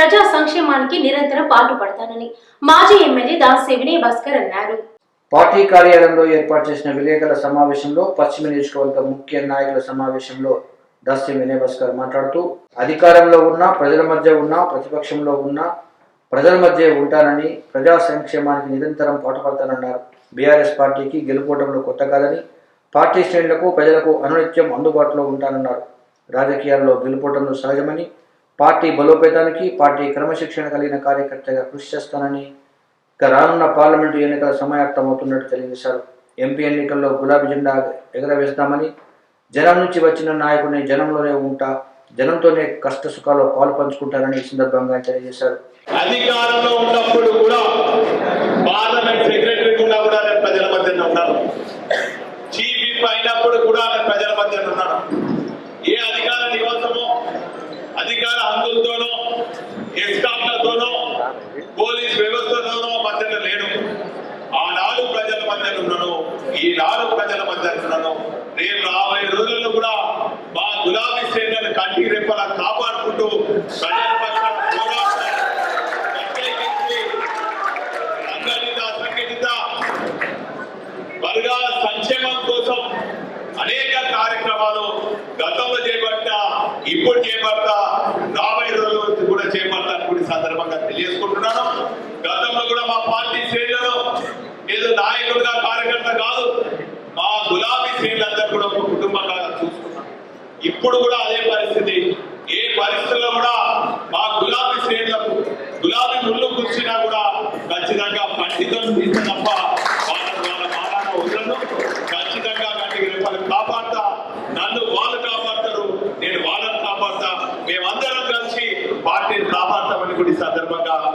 ప్రజా సంక్షేమానికి నిరంతరం పాటుపడతానని మాజీ ఎమ్మెల్యే దాసే వినయ్ భాస్కర్ అన్నారు. పార్టీ కార్యాలయంలో ఏర్పాటు చేసిన విలేకరుల సమావేశంలో పశ్చిమ నియోజకవర్గ ముఖ్య నాయకుల సమావేశంలో దాస్యం వినయ్ భాస్కర్ మాట్లాడుతూ అధికారంలో ఉన్న ప్రజల మధ్య ఉన్న ప్రతిపక్షంలో ఉన్న ప్రజల మధ్య ఉంటానని ప్రజా సంక్షేమానికి నిరంతరం పాటుపడతానన్నారు. బీఆర్ఎస్ పార్టీకి గెలుపోవడంలో కొత్త కాదని పార్టీ శ్రేణులకు ప్రజలకు అనునిత్యం అందుబాటులో ఉంటానన్నారు. రాజకీయాల్లో గెలుపోవడంలో సహజమని పార్టీ బలోపేతానికి పార్టీ క్రమశిక్షణ కలిగిన కార్యకర్తగా కృషి చేస్తానని ఇక రానున్న పార్లమెంటు ఎన్నికల సమాయత్తమవుతున్నట్టు తెలియజేశారు. ఎంపీ ఎన్నికల్లో గులాబీ జెండా ఎగరవేస్తామని జనం నుంచి వచ్చిన నాయకుడిని జనంలోనే ఉంటా జనంతోనే కష్ట సుఖాల్లో పాలు పంచుకుంటారని ఈ సందర్భంగా తెలియజేశారు. అధికారంలో ఉన్నప్పుడు కూడా పార్లమెంట్ సెక్రటరీ కూడా కూడా నేను ప్రజల మధ్యన ఉన్నాను చీఫ్ విప్ అయినప్పుడు కూడా నేను ప్రజల మధ్యన ఉన్నాను ఏ అధికార నివాసమో అధికార హంగులతోనో ఎస్కాప్లతోనో పోలీస్ వ్యవస్థతోనో మధ్యన లేను ఆనాడు ప్రజల మధ్యన ఉన్నాను. ఈనాడు ప్రజల మధ్యన ఉన్నాను. రేపు రాబోయే రోజుల్లో కూడా మా గులాబీ శ్రేణులను కంటి రెప్పలా కాపాడుకుంటూ ప్రజల పక్షాన సంఘటిత వర్గాల సంక్షేమం కోసం అనేక కార్యక్రమాలు గతంలో చేపట్టా ఇప్పుడు చేపట్టాలని కూడా సందర్భంగా తెలియజేసుకుంటున్నాను. గతంలో కూడా మా పార్టీ శ్రేణులను ఏదో నాయకుడుగా కార్యకర్త కాదు మా గులాబీ శ్రేణులందరూ కూడా ఒక కుటుంబంగా చూసుకున్నాం. ఇప్పుడు కూడా అదే పరిస్థితి. ఏ పరిస్థితుల్లో కూడా మా గులాబీ శ్రేణులకు గులాబీ ముళ్ళు కూర్చున్నా కూడా ఖచ్చితంగా పండితో తప్ప మేమందరం కలిసి పార్టీని కాపాడతామని కూడా ఈ సందర్భంగా తెలియజేసుకుంటూ